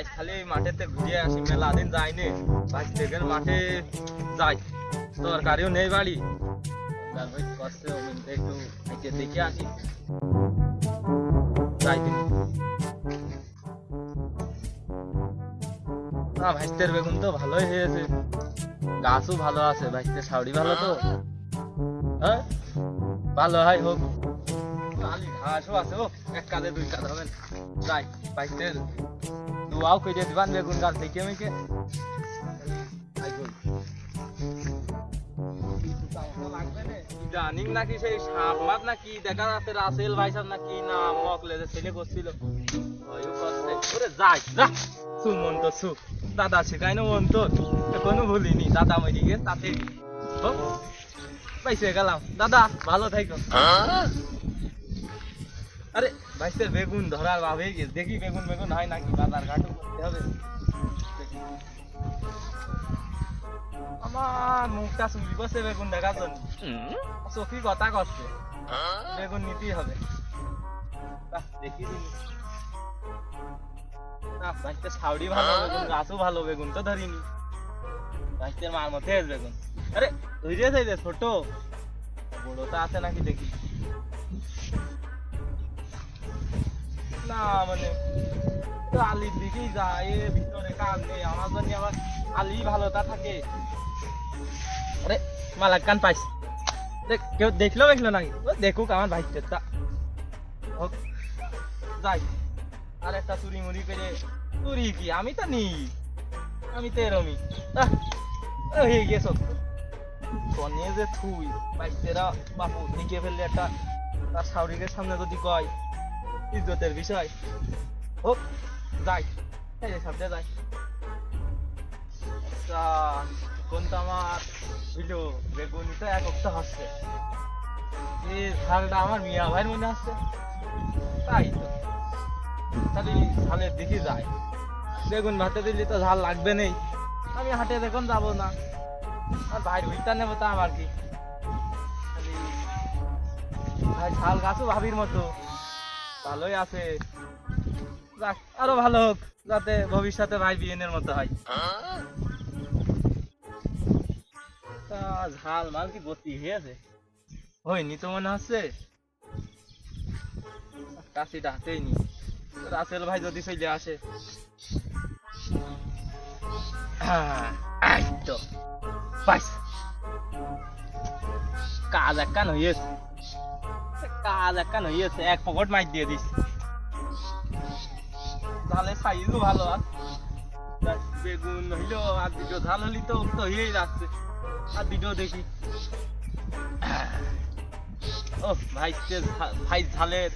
আজ খালি মাঠেতে ঘুরে আসি, মেলা দিন যাইনি। আজ থেকে মাঠে যাই, তরকারিও নেই বাড়ি। একটু দেখে আসি। না, ভাইস্তের বেগুন তো ভালোই হয়েছে। গাছও ভালো আছে, ভাইস্তের শাড়ি ভালো তো। হ্যাঁ? ভালো হয়, হোক। আলি ঘাসও আছে, ও, এক কাঁধে দুই কাঁধ হবে। যাই, ভাইস্তের দুয়াও কইরে দিবান বেগুন গাছ দেখে মেকে জানিং নাকি সেই সাপ, মাছ নাকি, দেখা যাচ্ছে রাসেল ভাই সাহেব নাকি, না মকলে যে ছেলে করছিল। ওরে যাই, যা। সু মন তো সু দাদা শেখাই না মন তো। এখনও ভুলিনি, দাদা মরি গে তাতে পাইছে গেলাম। দাদা, ভালো থাকো আরে ভাইসের বেগুন ধরার ভাবে দেখি বেগুন বেগুন হয় নাকি বাজার ঘাটও করতে হবে। আমার মুখটা চুলি বসে বেগুন দেখার জন্য। চোখি কথা করছে বেগুন নিতেই হবে। দেখি ভালো বেগুন, গাছও ভালো বেগুন তো ধরিনি। মার মধ্যে বেগুন। আরে ছোট। বড়টা আছে নাকি দেখি। না মানে আলির দিকেই যায়, এ ভিতরে কাজ নেই, আমার জন্য আবার আলি ভালোটা থাকে। আরে, মালাক কান পাইস দেখ, কেউ দেখল দেখল নাকি? দেখুক আমার ভাইটা হোক, যাই। আর একটা চুরি মুড়ি করে চুরি কি? আমি তো নি আমি তো এরমই। হয়ে গিয়ে সত্য কনে যে থুই বাইশেরা বাপু, দিকে ফেললে একটা, তার শাউরিকের সামনে যদি কয় ইজ্জতের বিষয়। হোক যাই। এই সামনে যাই। কোন তো আমার বেগুনি তো এক অক্ত হচ্ছে এই ঝালটা আমার মিয়া ভাইয়ের মনে হচ্ছে তাই তো। খালি ঝালের দিকে যায় বেগুন ভাতে দিলে তো ঝাল লাগবে নেই। আমি হাটে দেখুন যাব না। আর ভাই ভিতর নেব তা আমার কি? ভাই ঝাল গাছও ভাবির মতো। ভালোই আছে। যাক আরও ভালো হোক যাতে ভবিষ্যতে ভাই বিয়েনের মতো হয়। ঝাল মাল কি ভর্তি হয়েছে হয়নি তো মনে হচ্ছে। কাশিটা হাতেই নি। রাসেল ভাই যদি চলে আসে। হ্যাঁ, কাজ একখান হইয়েছে কাজ একখান হইয়েছে এক পকেট মাইক দিয়ে দিস তাহলে সাইজও ভালো, আর বেগুন হইল, আর দুটো ঝাল হলি তো তো হয়েই যাচ্ছে। আর দুটো দেখি। ও ভাইতে ভাই, ঝালের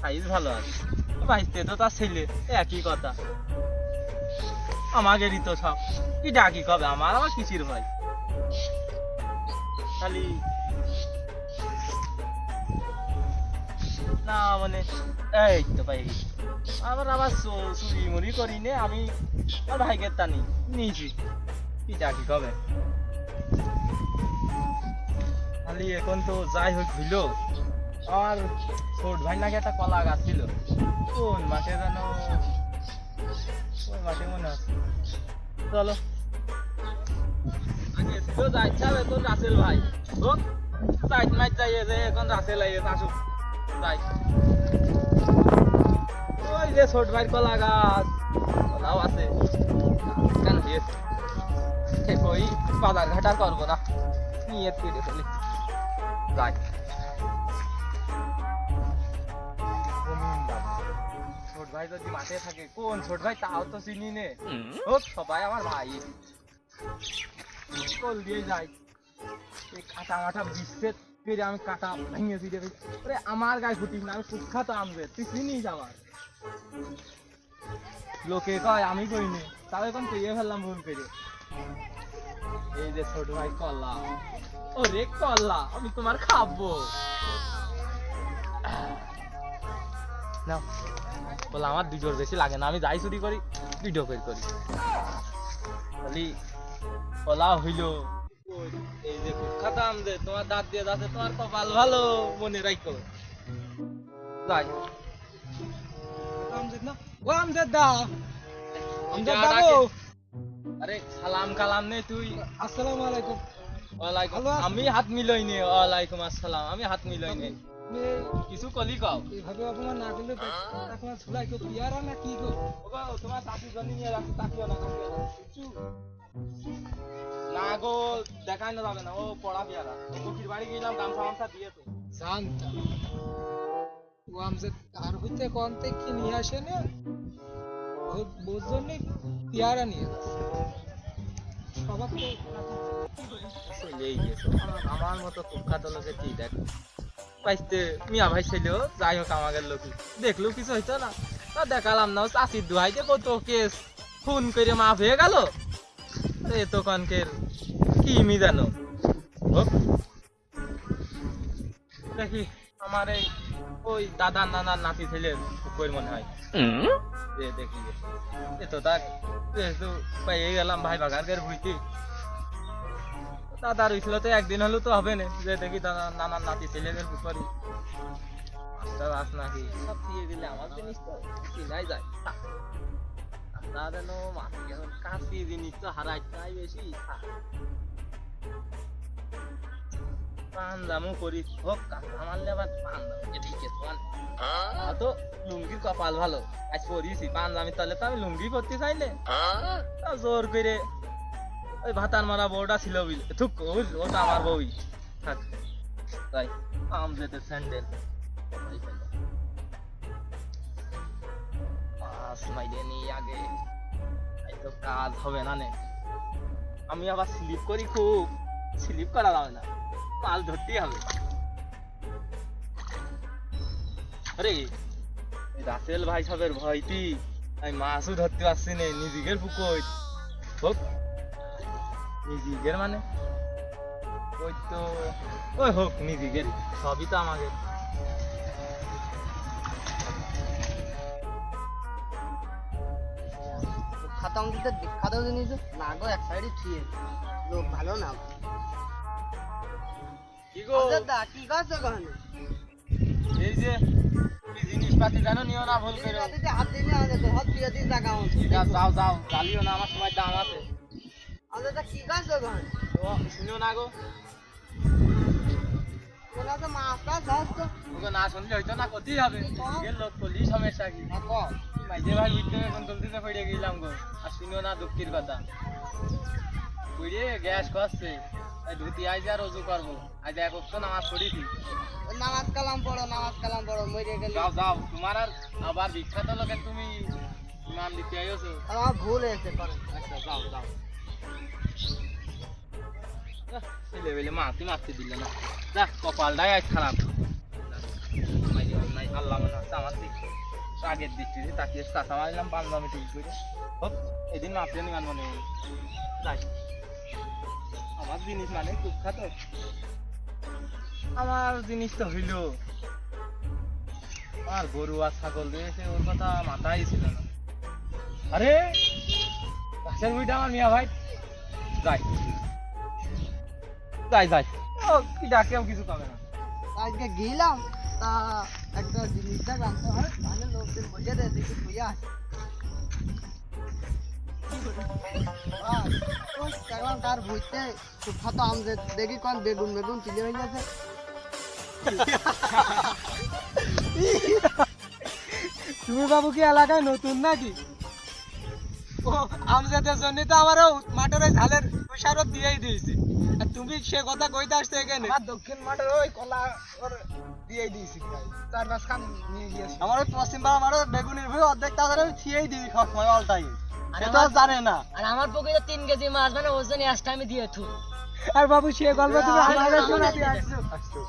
সাইজ ভালো আছে। ভাইতে তো তার ছেলে একই কথা। আমাদেরই তো সব। কি ডাকি কবে? আমার আমার কিসির ভাই? খালি না মানে এই তো ভাই আবার আবার চুরি মুড়ি করি নে আমি আর ভাইকে টানি, নিয়েছি। কি ডাকি কবে? খালি এখন তো যাই হোক হইল। আমার ছোট ভাই নাকি একটা কলা গাছ ছিল কোন মাঠে যেন, কোন মাঠে মনে আছে? চলো। যাইতে হবে এখন রাসেল ভাই। হোক সাইড মাইট যাইয়ে যে এখন রাসেল আইয়ে আসুক। যাই ওই যে ছোট ভাই কলা গাছ। কলাও আছে। কেন হয়েছে ওই বাজার ঘাট আর করব না। নিয়ে কেটে ফেলি যাই। ছোট ভাই যদি মাঠে থাকে কোন ছোট ভাই তাও তো চিনি নে। হোক সবাই আমার ভাই। কল দিয়ে যাই। এই কাটা মাটা বিস্কেট পেরে আমি কাটা ভেঙে দিয়ে ওরে, আমার গায়ে ফুটি না, আমি সুখ্যাত আমবে, তুই চিনিস আমার? লোকে কয়, আমি কইনি তাও এখন পেয়ে ফেললাম ভুল করে এই যে ছোট ভাই কল্লা। ও রে কল্লা, আমি তোমার খাব। নাও বলে আমার দুজোর বেশি লাগে না, আমি যাই চুরি করি, ভিডিও করি করি। খালি কলা হইল। এই যে কুখ্যাত আমদে তোমার দাঁত দিয়ে যাচ্ছে তোমার কপাল ভালো মনে রাখো যাই। আমজেদ না? ও আমজেদ দা। আমজাদ আমজাদ আরে সালাম কালাম নে তুই। আসসালামু আলাইকুম। ওয়ালাইকুম। আমি হাত মিলই নে ওয়ালাইকুম আসসালাম। আমি হাত মিলই নে। কিছু কলি কও। এইভাবে অপমান না করলে আপনার ছোলাই কেউ পিয়ারা না কি ওগো তোমার চাচি জনি নিয়ে তাকিও না তাকিও না। কিছু না গো দেখাই না যাবে না। ও পড়া বিয়ারা ও বাড়ি গেলাম গামছা গামছা দিয়ে তো। জানতাম ও আমজে তার হইতে কোনতে কি নিয়ে আসে না? ও বুঝজন্য পিয়ারা নিয়ে সবার তো চলেই গেছে আমার মতো কুখ্যাত লোকে কি দেখ? পাইতে মিয়া ভাই ছিল যাই হোক আমাদের লোক দেখল কিছু হইতো না। তা দেখালাম না ও চাষির দুহাইতে কত কেস। ফোন করে মাফ হয়ে গেল? এ তো কনকের কি মি জানো দেখি আমার এই ওই দাদার নানার নাতি কই মনে হয়। দেখি এ তো তাক তো পাইয়ে গেলাম ভাই বাগানের ভুইতে দাদার উঠল তো একদিন হলেও তো হবে না। যে দেখি দাদা নানার নাতি ছেলেদের পুকুরি মাছটা মাছ নাকি সব দিয়ে দিলে আমার জিনিস তো কিনাই যায়। দাদা নো মাছ কেমন কাশি জিনিস তো হারাই তাই বেশি পান করি হোক মারলে আবার পান দাম এটাই তো লুঙ্গির কপাল ভালো আজ পরিয়েছি পান দামি তাহলে তো আমি লুঙ্গি পরতে চাইলে জোর করে ওই ভাতার মারা বউটা ছিল বুঝলে থুক ওটা আমার বউই থাক তাই আম যেতে স্যান্ডেল পাঁচ মাইলে আগে তো কাজ হবে না নে আমি আবার স্লিপ করি খুব স্লিপ করা যাবে না মাল ধরতেই হবে। আরে, রাসেল ভাই সবের ভয়টি আমি মাছও ধরতে পারছি না নিজেদের পুকুর। হোক নিজেদের মানে। ওই তো, ওই হোক নিজেদের সবই তো আমাদের। দিতে বিখ্যাত জিনিস না গো এক সাইডে ছুঁয়ে লোক ভালো না। কি গো? আমাদের দা কি গাছ ওখানে এই যে তুমি জিনিসপাতি জানো নিও না ভুল করে? রাতে হাত দিলে আমাদের তো হাত দিয়ে দিয়ে টাকা যাও যাও জ্বালিও না আমার সময় দাম আছে আমাদের দা কি গাছ ওখানে তো শুনিও না গো। না শুনলে হইতো না ক্ষতি হবে। লোক করলি সমস্যা কি না ক মাইজে ভাই উঠতে এখন জলদিতে পড়ে গেলাম গো। আর শুনিও না দুঃখের কথা। বুঝে গ্যাস তাই ধুতি আইজ আর রজু করব। আজ এক নামাজ পড়িছি। ওই নামাজ কালাম পড়ো নামাজ কালাম পড়ো মরে গেলে। যাও যাও। তোমার আর আবার বিখ্যাত লোকে তুমি নাম দিতে আইছো আমার ভুল হয়েছে আচ্ছা যাও যাও। ছেলে বেলে মাতি মারতে দিলে না। যা কপালটাই আজ খারাপ। আল্লাহ আমার দিক। আগের দিকটি তাকিয়ে চাষা মারলাম পাঞ্জাবি ঠিক করে। হোক, এদিন মাপলে নিমান মনে। যাই। আমার জিনিস মানে কুখ্যাত আমার জিনিস তো হইল। আমার গরু আর ছাগল রয়েছে ওর কথা মাথায় ছিল না। আরে গাছের বইটা আমার মিয়া ভাই। যাই। যাই যাই। ও, কি ডাকেও কিছু পাবে না। আজকে গেলাম, তা একটা জিনিসটা জানতে হয় তাহলে লোকজন বুঝে দেয় দেখি বুঝে আসে দেখলাম তার ভুইতে সুখাতো আম দেখি কোন বেগুন বেগুন তুলে হয়ে গেছে। তুমি বাবু কি এলাকায় নতুন নাকি? ও আমজাদের জন্য তো আমারও মাঠের ওই ঝালের তুষারও দিয়েই দিয়েছি। আর তুমি সে কথা কইতে আসতে এখানে? আমার দক্ষিণ মাঠের ওই কলা দিয়েছি প্রায় চার পাঁচ খান নিয়ে গিয়েছি। আমার ওই পশ্চিম পাড়া মারো বেগুনের ভুই অর্ধেক তাদের আমি ছিয়েই দিই সব সময় অল টাইম সে তো জানে না। আর আমার পকেটে তিন কেজি মাছ মানে ওজন একটা আমি দিয়ে থু আর বাবু সে গল্প তুমি আরে, আমাদের শোনাতে আসছো